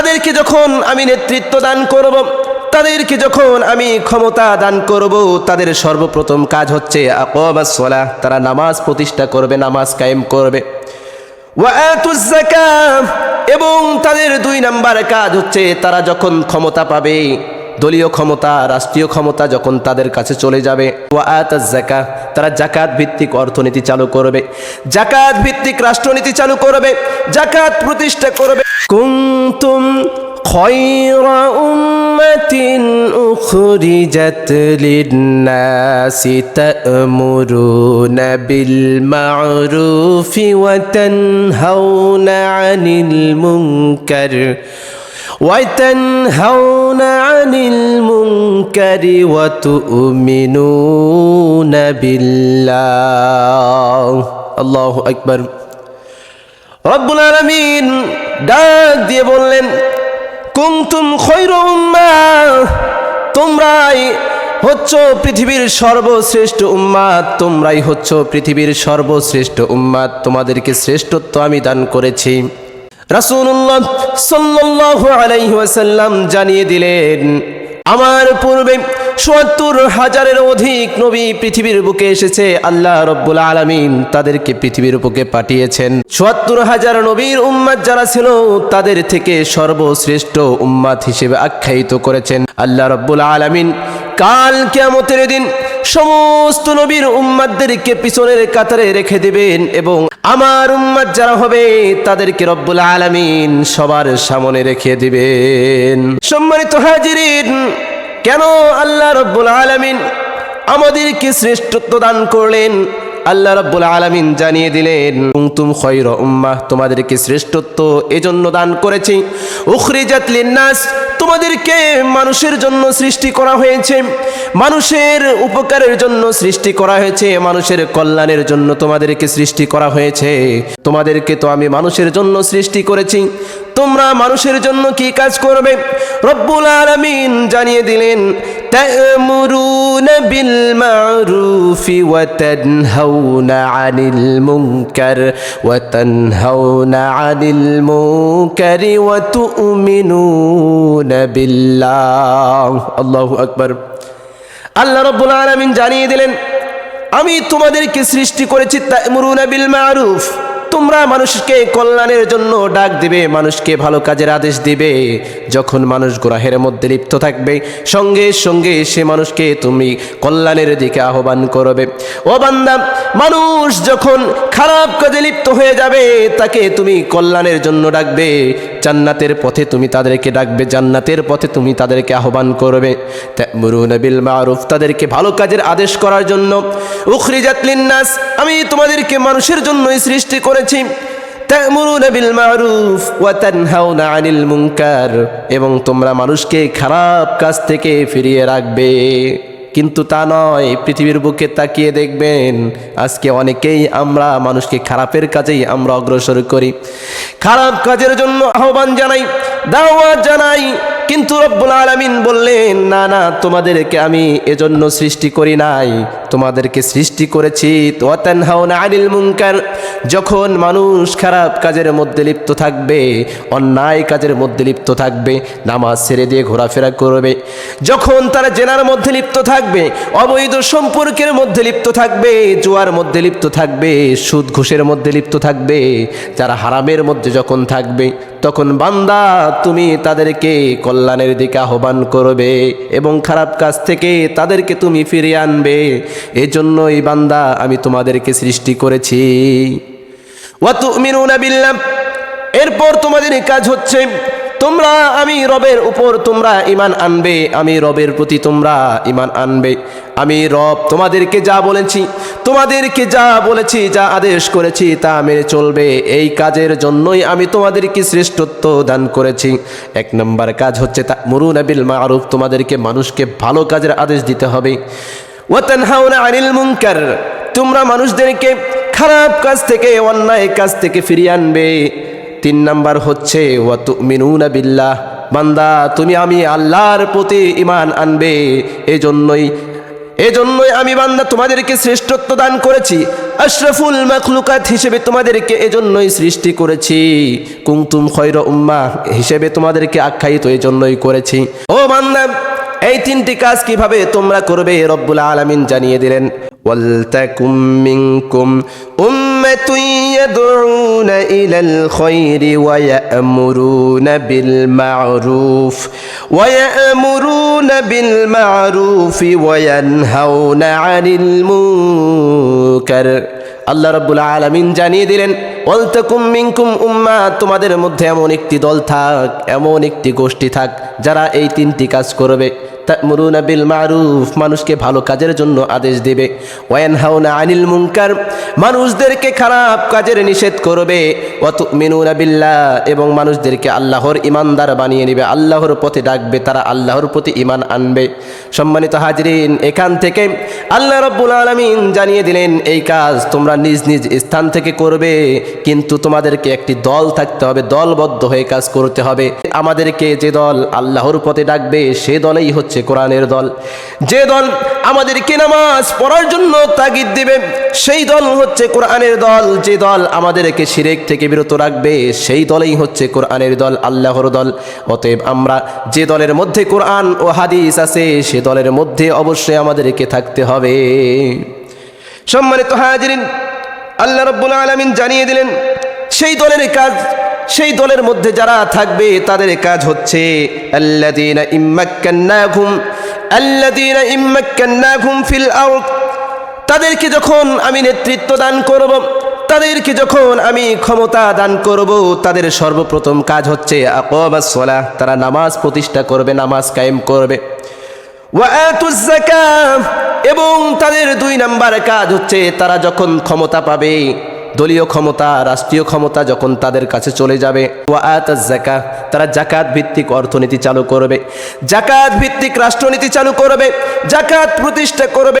তাদেরকে যখন আমি নেতৃত্ব দান করব, তাদেরকে যখন আমি ক্ষমতা দান করব, তাদের সর্বপ্রথম কাজ হচ্ছে আকবাসলা তারা নামাজ প্রতিষ্ঠা করবে, নামাজ কায়েম করবে। এবং তাদের দুই নাম্বার কাজ হচ্ছে তারা যখন ক্ষমতা পাবে, দলীয় ক্ষমতা, রাষ্ট্রীয় ক্ষমতা যখন তাদের কাছে চলে যাবে। যাকাত তারা জাকাত ভিত্তিক অর্থনীতি চালু করবে জাকাত ভিত্তিক রাষ্ট্রনীতি চালু করবে জাকাত প্রতিষ্ঠা করবে। كنتم خير أمة أخرجت للناس تأمرون بالمعروف وتنهون عن المنكر وتنهون عن المنكر وتؤمنون بالله. الله أكبر. রব্বুল আলমিন ডাক দিয়ে বললেন কুমতুম খৈর উম্মা, তোমরাই হচ্ছ পৃথিবীর সর্বশ্রেষ্ঠ উম্মাদ তোমরাই হচ্ছ পৃথিবীর সর্বশ্রেষ্ঠ উম্মাদ তোমাদেরকে শ্রেষ্ঠত্ব আমি দান করেছি। রাসূলুল্লাহ সাল্লাল্লাহু আলাইহি ওয়াসাল্লাম জানিয়ে দিলেন, আমার পূর্বে সত্তর হাজারের অধিক নবী পৃথিবীর বুকে এসেছে, আল্লাহ রব্বুল আলামিন তাদেরকে পৃথিবীর বুকে পাঠিয়েছেন। সত্তর হাজার নবীর উম্মাদ যারা ছিল, তাদের থেকে সর্বশ্রেষ্ঠ উম্মাদ হিসেবে আখ্যায়িত করেছেন আল্লাহ রব্বুল আলামিন। কাল কেয়ামতের দিন সমস্ত নবীর উম্মাদদেরকে পিছনের কাতারে রেখে দিবেন এবং আমার উম্মাদ যারা হবে, তাদেরকে রব্বুল আলামিন সবার সামনে রেখে দিবেন। সম্মানিত হাজিরিন কেন আল্লাহ রব্বুল আলামিন আমাদেরকে শ্রেষ্ঠত্ব দান করলেন? আল্লাহ রব্বুল আলামিন জানিয়ে দিলেন, কুনতুম খৈর উম্মাহ, তোমাদেরকে শ্রেষ্ঠত্ব এজন্য দান করেছি। উখরিজাত লিন্নাস, তোমাদেরকে মানুষের জন্য সৃষ্টি করা হয়েছে। মানুষের উপকারের জন্য সৃষ্টি করা হয়েছে, মানুষের কল্যাণের জন্য তোমাদেরকে সৃষ্টি করা হয়েছে। তোমাদেরকে তো আমি মানুষের জন্য সৃষ্টি করেছি। তোমরা মানুষের জন্য কি কাজ করবে রব্বুল আলামিন জানিয়ে দিলেন تأمرون بالمعروف وتنهون عن المنكر وتنهون عن المنكر وتؤمنون بالله الله أكبر আল্লাহ রব্বুল আলামিন জানিয়ে দিলেন আমি তোমাদেরকে সৃষ্টি করেছি তা'মুরুনা বিল মারুফ তোমরা মানুষকে কল্যাণের জন্য ডাক দিবে, মানুষকে ভালো কাজের আদেশ দিবে। যখন মানুষ গুনাহের মধ্যে লিপ্ত থাকবে, সঙ্গে সঙ্গে সে মানুষকে তুমি কল্যাণের দিকে আহ্বান করবে। ও বান্দা, মানুষ যখন খারাপ কাজে লিপ্ত হয়ে যাবে, তাকে তুমি কল্যাণের জন্য ডাকবে। জান্নাতের পথে তুমি তাদেরকে ডাকবে, জান্নাতের পথে তুমি তাদেরকে আহ্বান করবে। বিল মারুফ, তাদেরকে ভালো কাজের আদেশ করার জন্য। উখরিজাত লিন্নাস, আমি তোমাদেরকে মানুষের জন্যই সৃষ্টি করেছি। তা'মুরুনা বিল মারুফ ওয়া তানহাউনা আনিল মুনকার। এবং তোমরা মানুষকে খারাপ কাজ থেকে ফিরিয়ে রাখবে। কিন্তু তা নয়, পৃথিবীর বুকে তাকিয়ে দেখবেন, আজকে অনেকেই আমরা মানুষকে খারাপের কাজেই আমরা অগ্রসর করি। খারাপ কাজের জন্য আহ্বান জানাই, দাওয়াত জানাই কিন্তু রব্বুল আলামিন বললেন, না না, তোমাদেরকে আমি এজন্য সৃষ্টি করি নাই। তোমাদেরকে সৃষ্টি করেছি ওয়াতানহাউনা আনিল মুনকার। যখন মানুষ খারাপ কাজের মধ্যে লিপ্ত থাকবে, অন্যায় কাজের মধ্যে লিপ্ত থাকবে, নামাজ ছেড়ে দিয়ে ঘোরাফেরা করবে, যখন তারা জেনার মধ্যে লিপ্ত থাকবে, অবৈধ সম্পর্কের মধ্যে লিপ্ত থাকবে, জুয়ার মধ্যে লিপ্ত থাকবে, সুদ ঘুষের মধ্যে লিপ্ত থাকবে যারা হারামের মধ্যে যখন থাকবে, তখন বান্দা, তুমি তাদেরকে কল্যাণের দিকে আহ্বান করবে এবং খারাপ কাজ থেকে তাদেরকে তুমি ফিরিয়ে আনবে। এজন্য এই বান্দা আমি তোমাদেরকে সৃষ্টি করেছি। বিল্লাহ, এরপর তোমাদের কাজ হচ্ছে তোমরা, আমি রবের উপর তোমরা ইমান আনবে, আমি রবের প্রতি তোমরা ইমান আনবে। আমি রব তোমাদেরকে যা বলেছি, তোমাদেরকে যা বলেছি, যা আদেশ করেছি, তা মেনে চলবে। এই কাজের জন্যই আমি তোমাদেরকে শ্রেষ্ঠত্ব দান করেছি। এক নম্বর কাজ হচ্ছে তা মুরুন আবিল মারুফ, তোমাদেরকে মানুষকে ভালো কাজের আদেশ দিতে হবে। ওয়াতানহাউনা আনিল মুনকার, তোমরা মানুষদেরকে খারাপ কাজ থেকে, অন্যায় কাজ থেকে ফিরিয়ে আনবে। তিন নাম্বার হচ্ছে বিল্লাহ। বান্দা, তুমি আমি আল্লাহর প্রতি ইমান আনবে। এজন্যই এজন্যই আমি বান্দা তোমাদেরকে শ্রেষ্ঠত্ব দান করেছি। আশরাফুল মাখলুকাত হিসেবে তোমাদেরকে এজন্যই সৃষ্টি করেছি। কুংতুম খৈর উম্মা হিসেবে তোমাদেরকে আখ্যায়িত এজন্যই করেছি। ও বান্দা এই তিনটি কাজ কীভাবে তোমরা করবে রব্বুল আলমিন জানিয়ে দিলেন, ওয়ালতাকুম মিনকুম উম্মাতুন ইয়াদউনা ইলাল খায়রি ওয়া ইয়া'মুরুনা বিল মা'রুফ, ওয়া ইয়া'মুরুনা বিল আল্লাহ রব্বুল আলমিন জানিয়ে দিলেন অলতকুম মিঙ্কুম উম্মা তোমাদের মধ্যে এমন একটি দল থাক, এমন একটি গোষ্ঠী থাক, যারা এই তিনটি কাজ করবে। তা'মুরুনা বিল মারুফ, মানুষকে ভালো কাজের জন্য আদেশ দেবে। ওয়ানহাউনা আনিল মুনকার, মানুষদেরকে খারাপ কাজের নিষেধ করবে। ওয়া তু'মিনুনা বিল্লাহ, এবং মানুষদেরকে আল্লাহর ইমানদার বানিয়ে নেবে। আল্লাহর পথে ডাকবে, তারা আল্লাহর প্রতি ইমান আনবে। সম্মানিত হাজরিন, এখান থেকে আল্লাহ রব্বুল আলামিন জানিয়ে দিলেন, এই কাজ তোমরা নিজ নিজ স্থান থেকে করবে, কিন্তু তোমাদেরকে একটি দল থাকতে হবে, দলবদ্ধ হয়ে কাজ করতে হবে। আমাদেরকে যে দল আল্লাহর পথে ডাকবে, সে দলেই হচ্ছে কোরআনের দল। যে দল আমাদেরকে নামাজ পড়ার জন্য তাগিদ দিবে, সেই দল হচ্ছে কোরআনের দল। যে দল আমাদেরকে শিরেক থেকে বিরত রাখবে, সেই দলেই হচ্ছে কোরআনের দল, আল্লাহর দল। অতএব আমরা যে দলের মধ্যে কোরআন ও হাদিস আছে, সে দলের মধ্যে অবশ্যই আমাদেরকে থাকতে হবে। সম্মানিত হাজিরিন, আল্লাহ রব্বুল আলমিন জানিয়ে দিলেন, সেই দলের কাজ সেই দলের মধ্যে যারা থাকবে, তাদের কাজ হচ্ছে ফিল তাদেরকে যখন আমি নেতৃত্ব দান করব, তাদেরকে যখন আমি ক্ষমতা দান করব, তাদের সর্বপ্রথম কাজ হচ্ছে আকবাস সালাহ, তারা নামাজ প্রতিষ্ঠা করবে, নামাজ কায়েম করবে। এবং তাদের দুই নাম্বার কাজ হচ্ছে, তারা যখন ক্ষমতা পাবে দলীয় ক্ষমতা, রাষ্ট্রীয় ক্ষমতা যখন তাদের কাছে চলে যাবে তারা জাকাত ভিত্তিক অর্থনীতি চালু করবে। জাকাত ভিত্তিক রাষ্ট্রনীতি চালু করবে জাকাত প্রতিষ্ঠা করবে।